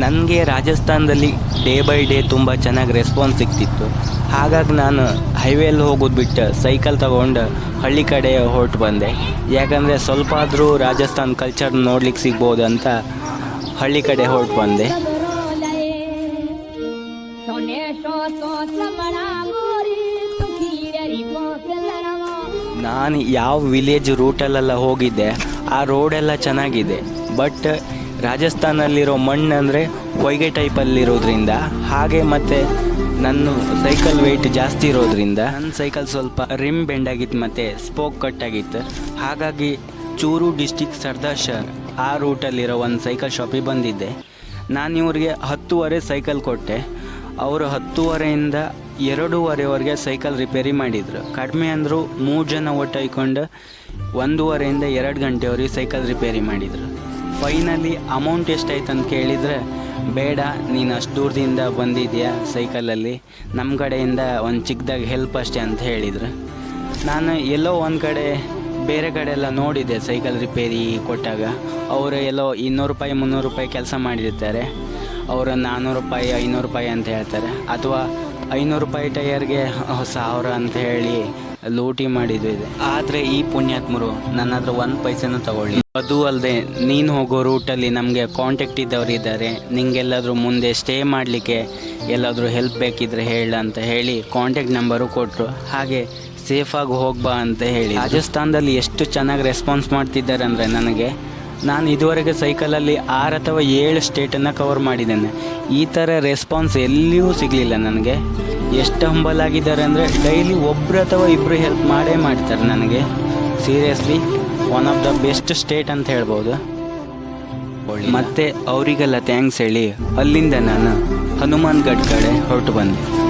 ನನಗೆ ರಾಜಸ್ಥಾನದಲ್ಲಿ day by day ತುಂಬ ಚೆನ್ನಾಗಿ ರೆಸ್ಪಾನ್ಸ್ ಸಿಗ್ತಿತ್ತು. ಹಾಗಾಗಿ ನಾನು ಹೈವೇಲಿ ಹೋಗೋದು ಬಿಟ್ಟು ಸೈಕಲ್ ತಗೊಂಡು ಹಳ್ಳಿ ಕಡೆ ಹೊರಟು ಬಂದೆ. ಯಾಕಂದರೆ ಸ್ವಲ್ಪ ಆದರೂ ರಾಜಸ್ಥಾನ್ ಕಲ್ಚರ್ ನೋಡ್ಲಿಕ್ಕೆ ಸಿಗ್ಬೋದು ಅಂತ ಹಳ್ಳಿ ಕಡೆ ಹೊರಟು ಬಂದೆ. ನಾನು ಯಾವ ವಿಲೇಜ್ ರೂಟಲ್ಲೆಲ್ಲ ಹೋಗಿದ್ದೆ, ಆ ರೋಡೆಲ್ಲ ಚೆನ್ನಾಗಿದೆ. ಬಟ್ ರಾಜಸ್ಥಾನಲ್ಲಿರೋ ಮಣ್ಣು ಅಂದರೆ ಹೊಯ್ಗೆ ಟೈಪಲ್ಲಿರೋದ್ರಿಂದ, ಹಾಗೆ ಮತ್ತು ನನ್ನ ಸೈಕಲ್ ವೆಯ್ಟ್ ಜಾಸ್ತಿ ಇರೋದ್ರಿಂದ, ನನ್ನ ಸೈಕಲ್ ಸ್ವಲ್ಪ ರಿಮ್ ಬೆಂಡ್ ಆಗಿತ್ತು ಮತ್ತು ಸ್ಪೋಕ್ ಕಟ್ ಆಗಿತ್ತು ಹಾಗಾಗಿ ಚೂರು ಡಿಸ್ಟಿಕ್ ಸರ್ದಾರ್ ಆ ರೂಟಲ್ಲಿರೋ ಒಂದು ಸೈಕಲ್ ಶಾಪಿಗೆ ಬಂದಿದ್ದೆ. ನಾನು ಇವ್ರಿಗೆ ಹತ್ತುವರೆ ಸೈಕಲ್ ಕೊಟ್ಟೆ. ಅವರು ಹತ್ತುವರೆಯಿಂದ ಎರಡೂವರೆವರೆಗೆ ಸೈಕಲ್ ರಿಪೇರಿ ಮಾಡಿದರು. ಕಡಿಮೆ ಅಂದರೂ ಮೂರು ಜನ ಒಟ್ಟೈಕೊಂಡು ಒಂದೂವರೆಯಿಂದ ಎರಡು ಗಂಟೆವರೆಗೆ ಸೈಕಲ್ ರಿಪೇರಿ ಮಾಡಿದರು. ಫೈನಲಿ ಅಮೌಂಟ್ ಎಷ್ಟಾಯ್ತು ಅಂತ ಕೇಳಿದರೆ, ಬೇಡ, ನೀನು ಅಷ್ಟು ದೂರದಿಂದ ಬಂದಿದೆಯಾ ಸೈಕಲಲ್ಲಿ ನಮ್ಮ ಕಡೆಯಿಂದ ಒಂದು ಚಿಕ್ಕದಾಗಿ ಹೆಲ್ಪ್ ಅಷ್ಟೇ ಅಂತ ಹೇಳಿದರು. ನಾನು ಎಲ್ಲೋ ಒಂದು ಕಡೆ, ಬೇರೆ ಕಡೆ ಎಲ್ಲ ನೋಡಿದೆ ಸೈಕಲ್ ರಿಪೇರಿ ಕೊಟ್ಟಾಗ. ಅವರು ಎಲ್ಲೋ ಇನ್ನೂರು ರೂಪಾಯಿ, ಮುನ್ನೂರು ರೂಪಾಯಿ ಕೆಲಸ ಮಾಡಿರ್ತಾರೆ. ಅವರು ನಾನ್ನೂರು ರೂಪಾಯಿ, ಐನೂರು ರೂಪಾಯಿ ಅಂತ ಹೇಳ್ತಾರೆ. ಅಥವಾ ಐನೂರು ರೂಪಾಯಿ ಟೈಯರ್ಗೆ ಸಾವಿರ ಅಂತ ಹೇಳಿ ಲೂಟಿ ಮಾಡಿದ್ದು ಇದೆ ಆದರೆ ಈ ಪುಣ್ಯಾತ್ಮರು ನನ್ನ ಹತ್ರ ಒಂದು ಪೈಸೆನೂ ತಗೊಳ್ಳಿ ಅದು ಅಲ್ಲದೆ ನೀನು ಹೋಗೋ ರೂಟಲ್ಲಿ ನಮಗೆ ಕಾಂಟ್ಯಾಕ್ಟ್ ಇದ್ದವರು ಇದ್ದಾರೆ. ನಿಂಗೆಲ್ಲಾದರೂ ಮುಂದೆ ಸ್ಟೇ ಮಾಡಲಿಕ್ಕೆ ಎಲ್ಲಾದರೂ ಹೆಲ್ಪ್ ಬೇಕಿದ್ರೆ ಹೇಳ ಅಂತ ಹೇಳಿ ಕಾಂಟ್ಯಾಕ್ಟ್ ನಂಬರು ಕೊಟ್ಟರು ಹಾಗೆ ಸೇಫಾಗಿ ಹೋಗ್ಬಾ ಅಂತ ಹೇಳಿ. ರಾಜಸ್ಥಾನದಲ್ಲಿ ಎಷ್ಟು ಚೆನ್ನಾಗಿ ರೆಸ್ಪಾನ್ಸ್ ಮಾಡ್ತಿದ್ದಾರೆ ಅಂದರೆ ನನಗೆ ನಾನು ಇದುವರೆಗೆ ಸೈಕಲಲ್ಲಿ ಆರು ಅಥವಾ ಏಳು ಸ್ಟೇಟನ್ನು ಕವರ್ ಮಾಡಿದ್ದೇನೆ. ಈ ಥರ ರೆಸ್ಪಾನ್ಸ್ ಎಲ್ಲಿಯೂ ಸಿಗಲಿಲ್ಲ ನನಗೆ. ಎಷ್ಟು ಹಂಬಲಾಗಿದ್ದಾರೆ ಅಂದರೆ ಡೈಲಿ ಒಬ್ಬರು ಅಥವಾ ಇಬ್ಬರು ಹೆಲ್ಪ್ ಮಾಡೇ ಮಾಡ್ತಾರೆ ನನಗೆ. Seriously one of the best state ಅಂತ ಹೇಳ್ಬೋದು. ಮತ್ತೆ ಅವರಿಗೆಲ್ಲ ಥ್ಯಾಂಕ್ಸ್ ಹೇಳಿ ಅಲ್ಲಿಂದ ನಾನು ಹನುಮಾನ್ಗಢ್ ಕಡೆ ಹೊರಟು ಬಂದೆ.